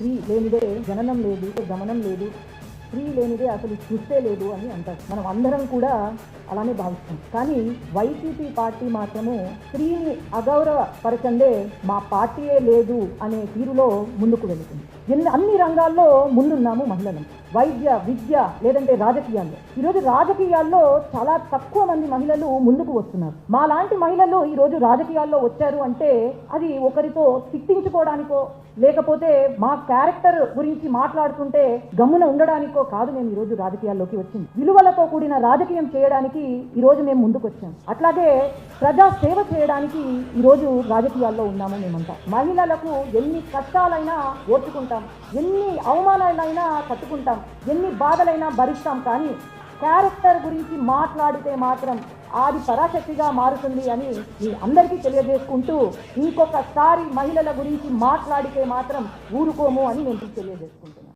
స్త్రీ లేనిదే జననం లేదు గమనం లేదు. స్త్రీ లేనిదే అసలు సృష్టే లేదు అని అంటారు. మనం అందరం కూడా అలానే భావిస్తాం. కానీ వైసీపీ పార్టీ మాత్రము స్త్రీని అగౌరవపరచందే మా పార్టీయే లేదు అనే తీరులో ముందుకు వెళుతుంది. ఎన్ని అన్ని రంగాల్లో ముందున్నాము మహిళలు. వైద్య విద్య లేదంటే రాజకీయాల్లో. ఈరోజు రాజకీయాల్లో చాలా తక్కువ మంది మహిళలు ముందుకు వస్తున్నారు. మా లాంటి మహిళలు ఈరోజు రాజకీయాల్లో వచ్చారు అంటే అది ఒకరితో తిట్టించుకోవడానికో లేకపోతే మా క్యారెక్టర్ గురించి మాట్లాడుతుంటే గమ్మున ఉండడానికో కాదు మేము ఈరోజు రాజకీయాల్లోకి వచ్చింది. విలువలతో కూడిన రాజకీయం చేయడానికి ఈరోజు మేము ముందుకు వచ్చాం అట్లాగే ప్రజా సేవ చేయడానికి ఈరోజు రాజకీయాల్లో ఉన్నాము మేమంతా. మహిళలకు ఎన్ని కష్టాలైనా ఓర్చుకుంటాం. ఎన్ని అవమానాలైనా తట్టుకుంటాం. ఎన్ని బాధలైనా భరిస్తాం. కానీ క్యారెక్టర్ గురించి మాట్లాడితే మాత్రం ఆది పరాశక్తిగా మారుతుంది అని మీ అందరికీ తెలియజేసుకుంటూ ఇంకొకసారి మహిళల గురించి మాట్లాడితే మాత్రం ఊరుకోము అని నేను తెలియజేసుకుంటున్నాను.